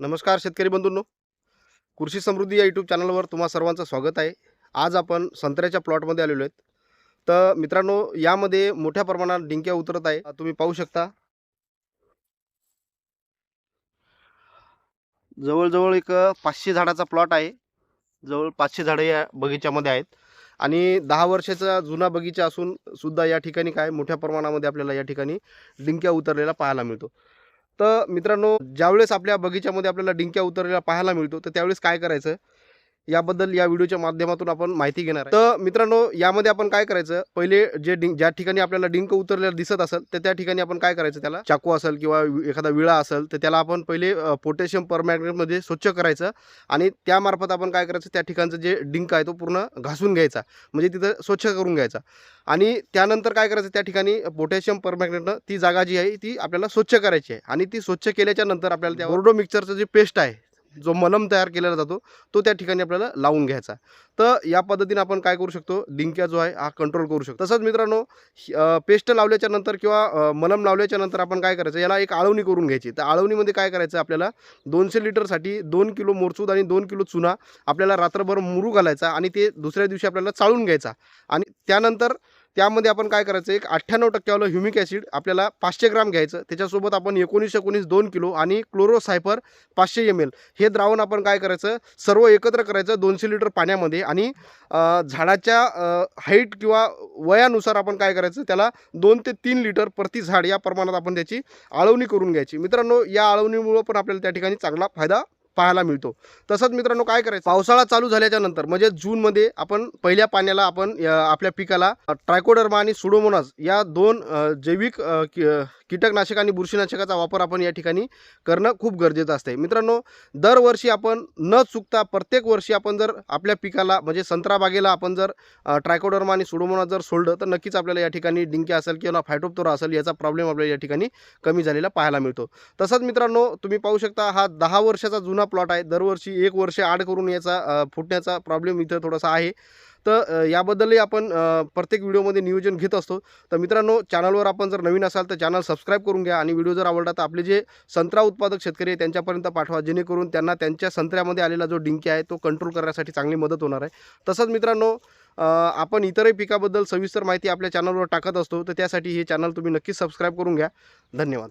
नमस्कार शेतकरी बंधूंनो. कृषी समृद्धी या यूट्यूब चॅनलवर तुम्हा सर्वांचं स्वागत आहे. आज आपण संत्र्याच्या प्लॉटमध्ये आलेलो आहेत. तर मित्रांनो यामध्ये मोठ्या प्रमाणात डिंक्या उतरत आहे. तुम्ही पाहू शकता. जवळजवळ एक पाचशे झाडाचा प्लॉट आहे. जवळ पाचशे झाडं या बगीच्यामध्ये आहेत. आणि दहा वर्षाचा जुना बगीचा असून सुद्धा या ठिकाणी काय मोठ्या प्रमाणामध्ये आपल्याला या ठिकाणी डिंक्या उतरलेला पाहायला मिळतो. तर मित्रांनो ज्यावेळेस आपल्या बगीच्यामध्ये आपल्याला डिंक्या उतरलेला पाहायला मिळतो तर त्यावेळेस काय करायचं? याबद्दल या व्हिडिओच्या माध्यमातून आपण माहिती घेणार तर मित्रांनो यामध्ये आपण काय करायचं? पहिले जे डिंक ज्या ठिकाणी आपल्याला डिंक उतरलेला दिसत असेल तर त्या ठिकाणी आपण काय करायचं? त्याला चाकू असेल किंवा एखादा विळा असेल तर त्याला आपण पहिले पोटॅशियम परमॅग्नेटमध्ये स्वच्छ करायचं आणि त्यामार्फत आपण काय करायचं? त्या ठिकाणचं जे डिंक आहे तो पूर्ण घासून घ्यायचा. म्हणजे तिथं स्वच्छ करून घ्यायचा. आणि त्यानंतर काय करायचं? त्या ठिकाणी पोटॅशियम परमॅग्नेटनं ती जागा जी आहे ती आपल्याला स्वच्छ करायची आहे. आणि ती स्वच्छ केल्याच्यानंतर आपल्याला त्या बोर्डो मिक्सरचं जे पेस्ट आहे जो मलम तयार केलेला जातो तो त्या ठिकाणी आपल्याला लावून घ्यायचा. तर या पद्धतीने आपण काय करू शकतो? डिंक्या जो आहे हा कंट्रोल करू शकतो. तसंच मित्रांनो पेस्ट लावल्याच्या नंतर किंवा मलम लावल्याच्या नंतर आपण काय करायचं? याला एक आळवणी करून घ्यायची. तर आळवणीमध्ये काय करायचं? आपल्याला दोनशे लिटरसाठी दोन किलो मोरचूद आणि दोन किलो चुना आपल्याला रात्रभर मुरू घालायचा आणि ते दुसऱ्या दिवशी आपल्याला चाळून घ्यायचा. आणि त्यानंतर त्यामध्ये आपण काय करायचं एक अठ्ठ्याण्णव टक्क्यावालं ह्युमिक ॲसिड आपल्याला पाचशे ग्राम घ्यायचं. त्याच्यासोबत आपण एकोणीस एकोणीस दोन किलो आणि क्लोरोसायफर पाचशे एम एल हे द्रावण आपण काय करायचं सर्व एकत्र करायचं दोनशे लिटर पाण्यामध्ये आणि झाडाच्या हाईट किंवा वयानुसार आपण काय करायचं त्याला दोन ते तीन लिटर प्रति झाड या प्रमाणात आपण त्याची आळवणी करून घ्यायची. मित्रांनो या आळवणीमुळं पण आपल्याला त्या ठिकाणी चांगला फायदा पाहायला मिळतो. तसंच मित्रांनो काय करायचं? पावसाळा चालू झाल्याच्यानंतर म्हणजे जूनमध्ये आपण पहिल्या पाण्याला आपण आपल्या पिकाला ट्रायकोडर्मा आणि सुडोमोनास या दोन जैविक कीटकनाशक आणि बुरशीनाशकाचा वापर आपण या ठिकाणी करणं खूप गरजेचं असते मित्रांनो दरवर्षी आपण न चुकता प्रत्येक वर्षी आपण जर आपल्या पिकाला म्हणजे संत्रा बागेला आपण जर ट्रायकोडर्मा आणि सुडोमोना जर सोडलं तर नक्कीच आपल्याला या ठिकाणी डिंक्या असेल किंवा फायटोप्तोरा असेल याचा प्रॉब्लेम आपल्याला या ठिकाणी कमी झालेला पाहायला मिळतो. तसंच मित्रांनो तुम्ही पाहू शकता हा दहा वर्षाचा जुना प्लॉट आहे. दरवर्षी एक वर्ष आड करून याचा फुटण्याचा प्रॉब्लेम इथं थोडासा आहे. तर याबद्दलही आपण प्रत्येक व्हिडिओमध्ये नियोजन घेत असतो. तर मित्रांनो चॅनलवर आपण जर नवीन असाल तर चॅनल सबस्क्राईब करून घ्या आणि व्हिडिओ जर आवडला तर आपले जे संत्रा उत्पादक शेतकरी आहे त्यांच्यापर्यंत पाठवा. जेणेकरून त्यांना त्यांच्या संत्र्यामध्ये आलेला जो डिंकी आहे तो कंट्रोल करण्यासाठी चांगली मदत होणार आहे. तसंच मित्रांनो आपण इतरही पिकाबद्दल सविस्तर माहिती आपल्या चॅनलवर टाकत असतो. तर त्यासाठी हे चॅनल तुम्ही नक्कीच सबस्क्राईब करून घ्या. धन्यवाद.